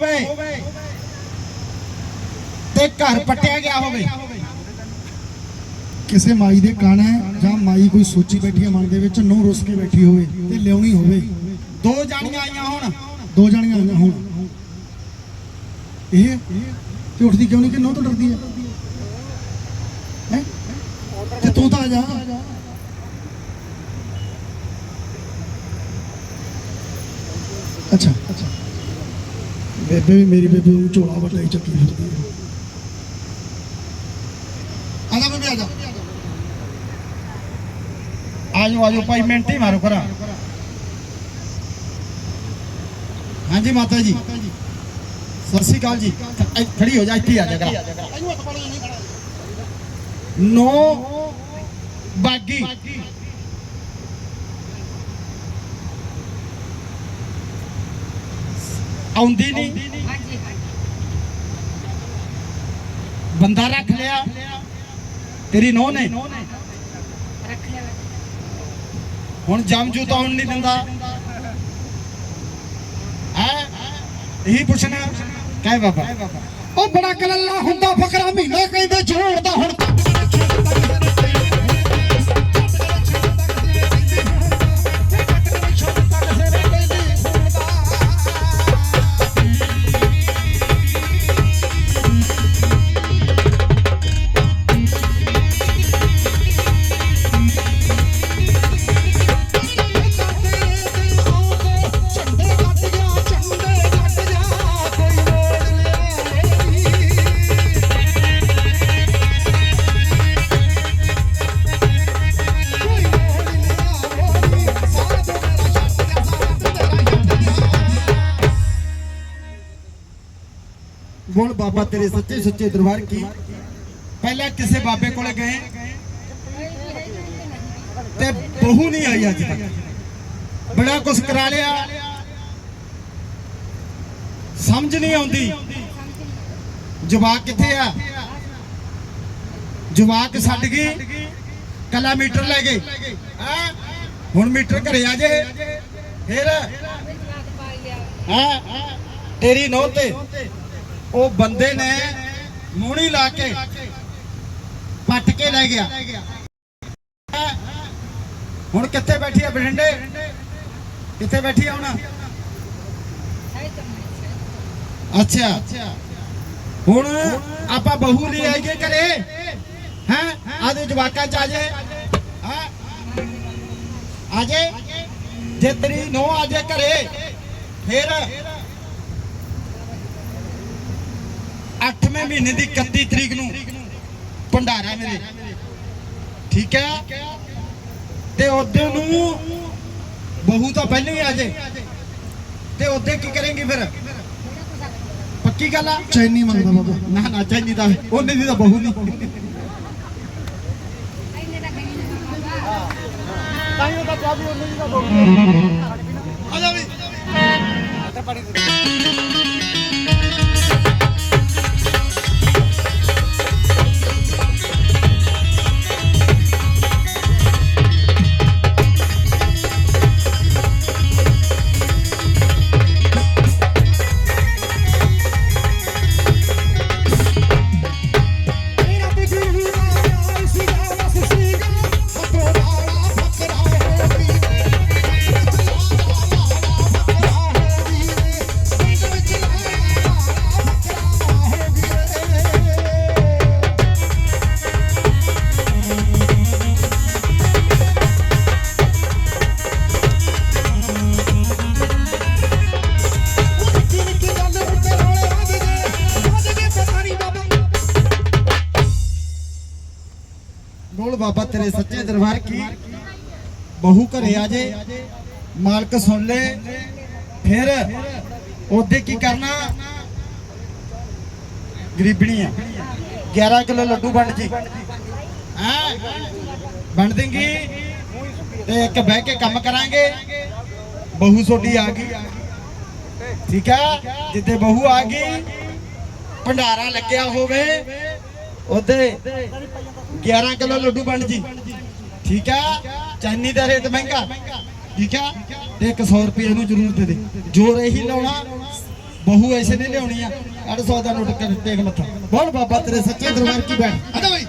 ਹੋਵੇ। ਤੇ ਘਰ ਪੱਟਿਆ ਗਿਆ ਹੋਵੇ। ਕਿਸੇ ਮਾਈ ਦੇ ਕਣ ਹੈ ਜਾਂ ਮਾਈ ਕੋਈ ਸੋਚੀ ਬੈਠੀ ਹੈ ਮਨ ਦੇ ਵਿੱਚ ਨੂੰ ਰੁੱਸ ਕੇ ਬੈਠੀ ਹੋਵੇ ਤੇ ਲਿਆਉਣੀ ਹੋਵੇ। ਦੋ ਜਾਣੀਆਂ ਆਈਆਂ ਹੁਣ। ਦੋ ਜਣੀਆਂ ਆਈਆਂ ਹੁਣ। ਇਹ ਤੇ ਉੱਠਦੀ ਕਿਉਂ ਨਹੀਂ ਕਿ ਨੋ ਤੋਂ ਡਰਦੀ ਹੈ? ਹੈਂ? ਤੇ ਤੂੰ ਤਾਂ ਆ ਜਾ। ਅੱਛਾ ਅੱਛਾ। ਬੇਬੇ ਵੀ ਮੇਰੀ ਬੇਬੇ ਨੂੰ ਝੋਲਾ ਵੱਡਾ ਚੱਕੀ ਫਿਰਦੀ ਹੈ ਆ ਬੇਬੇ, ਆ ਆਜੋ ਆਜੋ ਭਾਈ, ਮਿੰਟ ਹੀ ਮਾਰੋ ਕਰਾ ਹਾਂਜੀ ਮਾਤਾ ਜੀ। ਸਤਿ ਸ਼੍ਰੀ ਅਕਾਲ ਜੀ। ਖੜੀ ਹੋ ਜਾ, ਇੱਥੇ ਆ ਜਾ ਕਰਾ। ਨੋ ਬਾਗੀ। ਆਉਂਦੀ ਨਹੀਂ। ਬੰਦਾ ਰੱਖ ਲਿਆ। ਤੇਰੀ ਨੋ। ਨੇ। ਹੁਣ ਜਮਜੂ ਤਾਂ ਨਹੀਂ ਦਿੰਦਾ। ਹੈ? ਇਹੀ ਪੁੱਛਣਾ। ਕਹਿ ਬਾਬਾ। ਉਹ ਬੜਾ ਕਲੱਲਾ ਹੁੰਦਾ ਫਕਰਾ ਮਹੀਨਾ ਕਹਿੰਦੇ ਜੋੜਦਾ ਬੋਲ ਬਾਬਾ ਤੇਰੇ ਸੱਚੇ ਸੁੱਚੇ ਦਰਬਾਰ ਕੀ? ਪਹਿਲਾਂ ਕਿਸੇ ਬਾਬੇ ਕੋਲੇ ਗਏ ਤੇ ਬਹੂ ਨਹੀਂ ਆਈ ਅੱਜ ਤੱਕ। ਬੜਾ ਕੁਛ ਕਰਾ ਲਿਆ। ਸਮਝ ਨਹੀਂ ਆਉਂਦੀ। ਜਵਾਕ ਕਿੱਥੇ ਆ? ਜਵਾਕ ਛੱਡ ਗਈ। ਕਲਾ ਮੀਟਰ ਲੈ ਗਏ। ਹੈਂ? ਹੁਣ ਮੀਟਰ ਘਰੇ ਆ ਜੇ। ਫੇਰ? ਹਾਂ? ਤੇਰੀ ਨੋਹ ਤੇ। ਉਹ ਬੰਦੇ ਨੇ ਮੂਣੀ ਲਾ ਕੇ ਪੱਟ ਕੇ ਲੈ ਗਿਆ। ਹੁਣ ਕਿੱਥੇ ਬੈਠੀ ਆ ਬਠਿੰਡੇ? ਕਿੱਥੇ ਬੈਠੀ ਆ ਹੁਣ? ਅੱਛਾ। ਹੁਣ ਆਪਾਂ ਬਹੂ ਲਈ ਆਈਏ ਘਰੇ। ਹੈ? ਆਦੇ ਜਵਾਕਾਂ ਚ ਆ ਜੇ। ਹੈਂ? ਆ ਜੇ। ਜੇ ਤੇਰੀ ਨੋ ਆ ਜੇ ਘਰੇ, ਫਿਰ 8ਵੇਂ ਮਹੀਨੇ ਦੀ 31 ਤਰੀਕ ਨੂੰ। ਭੰਡਾਰਾ ਮੇਰੇ। ਠੀਕ ਹੈ? ਤੇ ਉਹਦੇ ਨੂੰ ਬਹੂ ਤਾਂ ਪਹਿਲਾਂ ਹੀ ਆ ਜੇ। ਤੇ ਉਹਦੇ ਕੀ ਕरेंगे ਫਿਰ? ਪੱਕੀ ਗੱਲ ਆ? ਚੈਨੀ ਮੰਗਦਾ ਬਾਬਾ। ਨਾ ਨਾ ਚਾਹੀਦੀ ਤਾਂ ਉਹਨੇ ਦੀ ਤਾਂ ਬਹੂ ਨਹੀਂ। ਤਾਂ ਹੀ। ਉਹਦਾ ਉਹਨੇ ਦੀ ਤਾਂ ਬਹੂ ਆ ਜਾ ਵੀ। ਮੇਰਾ ਬੋਲ ਬਾਬਾ ਤੇਰੇ ਸੱਚੇ ਦਰਬਾਰ ਕੀ? ਬਹੂ ਘਰੇ ਆ ਜੇ, ਮਾਲਕ ਸੁਣ ਲੈ, ਫਿਰ ਉਹਦੇ ਕੀ ਕਰਨਾ? ਗਰੀਬਣੀ ਆ। 11 ਕਿਲੋ ਲੱਡੂ ਵੰਡ ਜੀ। ਹਾਂ? ਵੰਡ ਦੇਂਗੀ? ਤੇ ਇੱਕ ਬਹਿ ਕੇ ਕੰਮ ਕਰਾਂਗੇ। ਬਹੂ ਛੋਟੀ ਆ ਗਈ। ਠੀਕ ਹੈ ਜਿੱਦੇ ਬਹੂ ਆ ਗਈ, ਭੰਡਾਰਾ ਲੱਗਿਆ ਹੋਵੇ, ਉਹਦੇ 11 ਕਿਲੋ ਲੱਡੂ ਬਣ ਜੀ। ਠੀਕ ਆ? ਚੈਨੀ ਦਾ ਰੇਟ ਮਹਿੰਗਾ। ਠੀਕ ਆ? ਤੇ 100 ਰੁਪਏ ਨੂੰ ਜ਼ਰੂਰ ਦੇ ਦੇ। ਜੋਰ ਇਹੀ ਲਾਉਣਾ, ਬਹੂ ਐਸੇ ਨਹੀਂ ਲਿਆਉਣੀ ਆ। 800 ਦਾ ਨੋਟ ਕਰ ਟੇਕ ਮੱਥਾ। ਬੋਲ ਬਾਬਾ ਤੇਰੇ ਸੱਚੇ ਦਰਬਾਰ ਕੀ ਬੈਠ। ਆ ਬਈ।